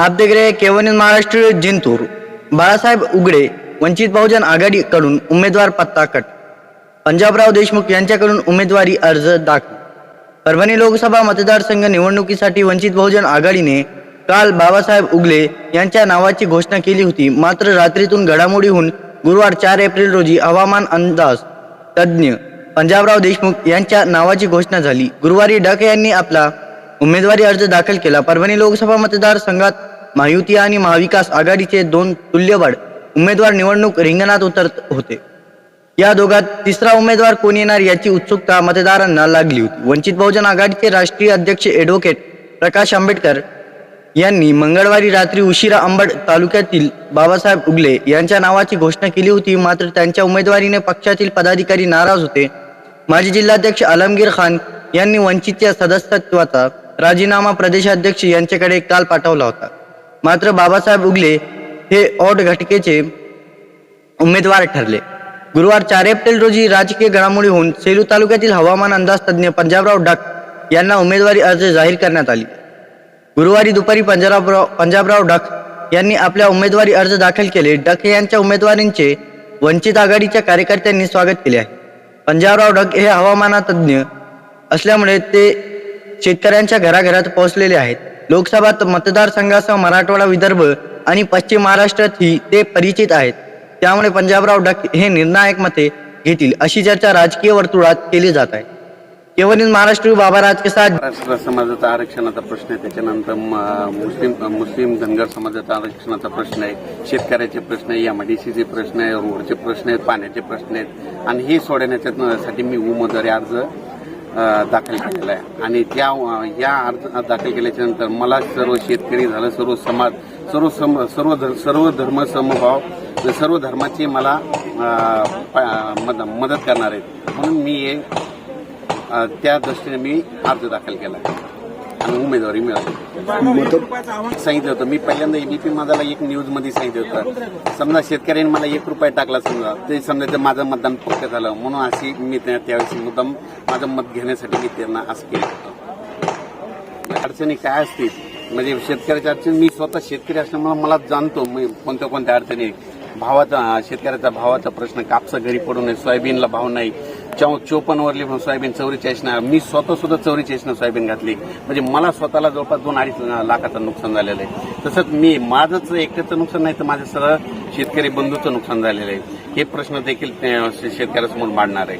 आपदेगरे केवनी महाराष्ट्र जिंतूर. बाळासाहेब उगडे वंचित बहुजन आघाडीकडून उमेदवार पत्ता कट. पंजाबराव देशमुख यांच्याकडून उमेदवारी अर्ज दाखल. परभणी लोकसभा मतदारसंघ निवडणुकीसाठी वंचित बहुजन आघाडीने काल बाबासाहेब उगले यांच्या नावाची घोषणा केली होती. मात्र रात्रीतून घडामोडीहून गुरुवार चार एप्रिल रोजी हवामान अंदाज तज्ज्ञ पंजाबराव देशमुख यांच्या नावाची घोषणा झाली. गुरुवारी डक यांनी आपला उमेदवारी अर्ज दाखल केला. परभणी लोकसभा मतदारसंघात महायुती आणि महाविकास आघाडीचे दोन तुल्यबळ उमेदवार निवडणूक रिंगणात उतरत होते. या दोघात तिसरा उमेदवार कोण येणार याची उत्सुकता मतदारांना लागली होती. वंचित बहुजन आघाडीचे राष्ट्रीय अध्यक्ष ॲडव्होकेट प्रकाश आंबेडकर यांनी मंगळवारी रात्री उशिरा अंबड तालुक्यातील बाबासाहेब उगले यांच्या नावाची घोषणा केली होती. मात्र त्यांच्या उमेदवारीने पक्षातील पदाधिकारी नाराज होते. माजी जिल्हाध्यक्ष आलमगीर खान यांनी वंचितच्या सदस्यत्वाचा राजीनामा प्रदेशाध्यक्ष यांच्याकडे काल पाठवला होता. मात्र बाबासाहेब उगले हे ओट घटकेचे उमेदवार ठरले. गुरुवार चार एप्रिल रोजी राजकीय घडामोडी होऊन सेलू तालुक्यातील हवामान अंदाज तज्ज्ञ पंजाबराव डक यांना उमेदवारी अर्ज जाहीर करण्यात आली. गुरुवारी दुपारी पंजाबराव पंजाबराव डक यांनी आपल्या उमेदवारी अर्ज दाखल केले. डक यांच्या उमेदवारींचे वंचित आघाडीच्या कार्यकर्त्यांनी स्वागत केले आहे. पंजाबराव डक हे हवामानतज्ञ असल्यामुळे ते शेतकऱ्यांच्या घराघरात पोहोचलेले आहेत. लोकसभा मतदारसंघासह मराठवाडा विदर्भ आणि पश्चिम महाराष्ट्रात ही ते परिचित आहेत. त्यामुळे पंजाबराव डक हे निर्णायक मते घेतील अशी चर्चा राजकीय वर्तुळात केली जात आहे. केवळ न्यूज महाराष्ट्र बाबा राजकेसाद महाराष्ट्र समाजाचा आरक्षणाचा प्रश्न आहे. त्याच्यानंतर मुस्लिम मुस्लिम धनगर समाजाचा आरक्षणाचा प्रश्न आहे. शेतकऱ्याचे प्रश्न आहे एमआयडीसीचे प्रश्न आहे रोडचे प्रश्न आहेत पाण्याचे प्रश्न आहेत. आणि हे सोडवण्याच्यासाठी मी उमेदवारी अर्ज दाखल केलेला आहे. आणि त्या या अर्ज दाखल केल्याच्यानंतर मला सर्व शेतकरी झालं सर्व समाज सर्व सम सर्व धर- सर्व धर्म समभाव सर्व धर्माची मला प- मद- मदत करणार आहेत. म्हणून मी हे त्या दृष्टीने मी अर्ज दाखल केला आहे. उमेदवारी मिळाली. सांगितलं होतं मी पहिल्यांदा एबीपी माझ्याला एक न्यूजमध्ये सांगितलं होतं. समजा शेतकऱ्यांनी मला एक रुपया टाकला समजा ते समजा ते माझं मतदान पक्क झालं. म्हणून अशी मी त्या- त्यावेळेस मुद्दाम माझं मत घेण्यासाठी मी त्यांना असं केलं होतं. अडचणी काय असतील? म्हणजे शेतकऱ्याच्या अडचणी मी स्वतः शेतकरी असल्यामुळे मला जाणतो मी कोणत्या कोणत्या अडचणी भावाचा शेतकऱ्याचा भावाचा प्रश्न कापसा घरी पडू नये सोयाबीनला भाव नाही. चौ चोपन्न वरली सोयाबीन चौवेचाळीस मी स्वतः सुद्धा चौवेचाळीस सोयाबीन घातली. म्हणजे मला स्वतःला जवळपास दोन अडीच लाखाचं नुकसान झालेलं आहे. तसंच मी माझंच एकट्याचं नुकसान नाही तर माझ्या सर्व शेतकरी बंधूचं नुकसान झालेलं आहे. हे प्रश्न देखील शेतकऱ्यासमोर मांडणार आहे.